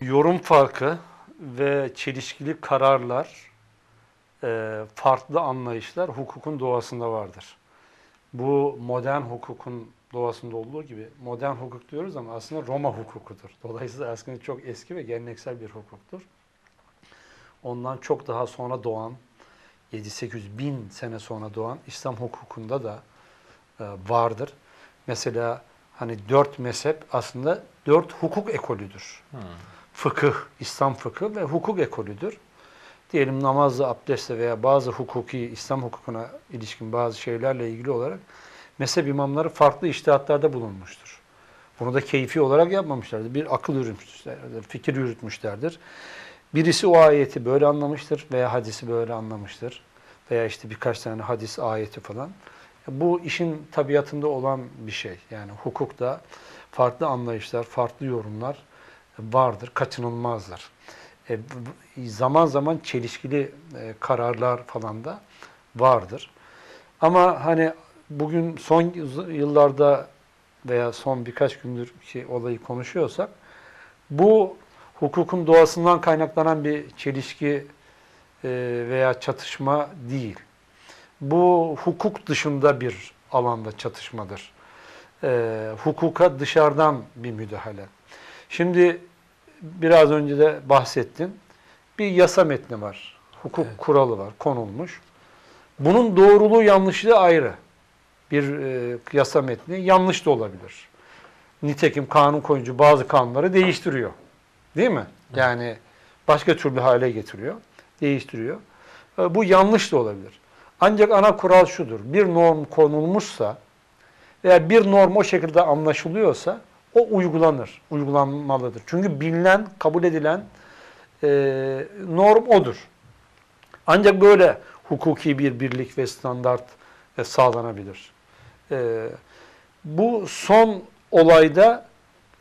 Yorum farkı ve çelişkili kararlar, e, farklı anlayışlar hukukun doğasında vardır. Bu modern hukukun doğasında olduğu gibi modern hukuk diyoruz ama aslında Roma hukukudur. Dolayısıyla aslında çok eski ve geleneksel bir hukuktur. Ondan çok daha sonra doğan, 7-800 bin sene sonra doğan İslam hukukunda da e, vardır. Mesela hani dört mezhep aslında dört hukuk ekolüdür. Fıkıh, İslam fıkıh ve hukuk ekolüdür. Diyelim namazla, abdestle veya bazı hukuki, İslam hukukuna ilişkin bazı şeylerle ilgili olarak mezhep imamları farklı iştihatlarda bulunmuştur. Bunu da keyfi olarak yapmamışlardır. Bir akıl yürütmüşlerdir, fikir yürütmüşlerdir. Birisi o ayeti böyle anlamıştır veya hadisi böyle anlamıştır. Veya işte birkaç tane hadis ayeti falan. Bu işin tabiatında olan bir şey. Yani hukukta farklı anlayışlar, farklı yorumlar vardır, kaçınılmazdır. E, zaman zaman çelişkili e, kararlar falan da vardır. Ama hani bugün son yıl- yıllarda veya son birkaç gündür ki olayı konuşuyorsak bu hukukun doğasından kaynaklanan bir çelişki e, veya çatışma değil. Bu hukuk dışında bir alanda çatışmadır. E, hukuka dışarıdan bir müdahale. Şimdi biraz önce de bahsettin. Bir yasa metni var. Hukuk Evet. kuralı var, konulmuş. Bunun doğruluğu yanlışlığı ayrı. Bir e, yasa metni yanlış da olabilir. Nitekim kanun koyucu bazı kanunları değiştiriyor. Değil mi? Yani başka türlü hale getiriyor, değiştiriyor. E, bu yanlış da olabilir. Ancak ana kural şudur. Bir norm konulmuşsa veya bir norm o şekilde anlaşılıyorsa o uygulanır, uygulanmalıdır. Çünkü bilinen, kabul edilen e, norm odur. Ancak böyle hukuki bir birlik ve standart e, sağlanabilir. E, bu son olayda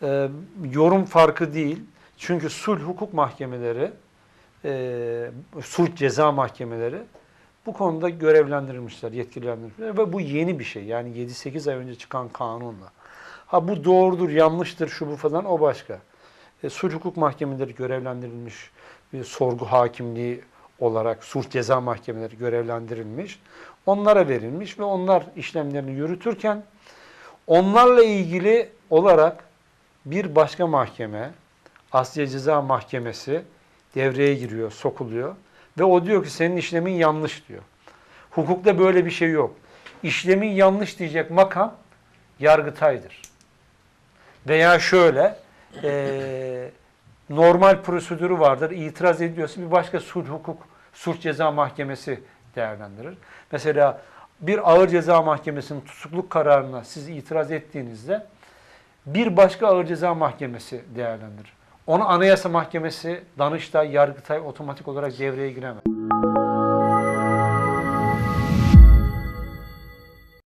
e, yorum farkı değil. Çünkü sulh hukuk mahkemeleri, e, sulh ceza mahkemeleri bu konuda görevlendirilmişler, yetkilendirilmişler ve bu yeni bir şey. Yani 7-8 ay önce çıkan kanunla. Ha bu doğrudur, yanlıştır, şu bu falan o başka. E, sulh hukuk mahkemeleri görevlendirilmiş, bir sorgu hakimliği olarak sulh ceza mahkemeleri görevlendirilmiş. Onlara verilmiş ve onlar işlemlerini yürütürken onlarla ilgili olarak bir başka mahkeme, Asya Ceza Mahkemesi devreye giriyor, sokuluyor. Ve o diyor ki senin işlemin yanlış diyor. Hukukta böyle bir şey yok. İşlemin yanlış diyecek makam Yargıtay'dır. Veya şöyle, eee, normal prosedürü vardır. İtiraz ediyorsa bir başka sulh hukuk, sulh ceza mahkemesi değerlendirir. Mesela bir ağır ceza mahkemesinin tutukluk kararına siz itiraz ettiğinizde bir başka ağır ceza mahkemesi değerlendirir. Onu Anayasa Mahkemesi, Danıştay, Yargıtay otomatik olarak devreye giremez.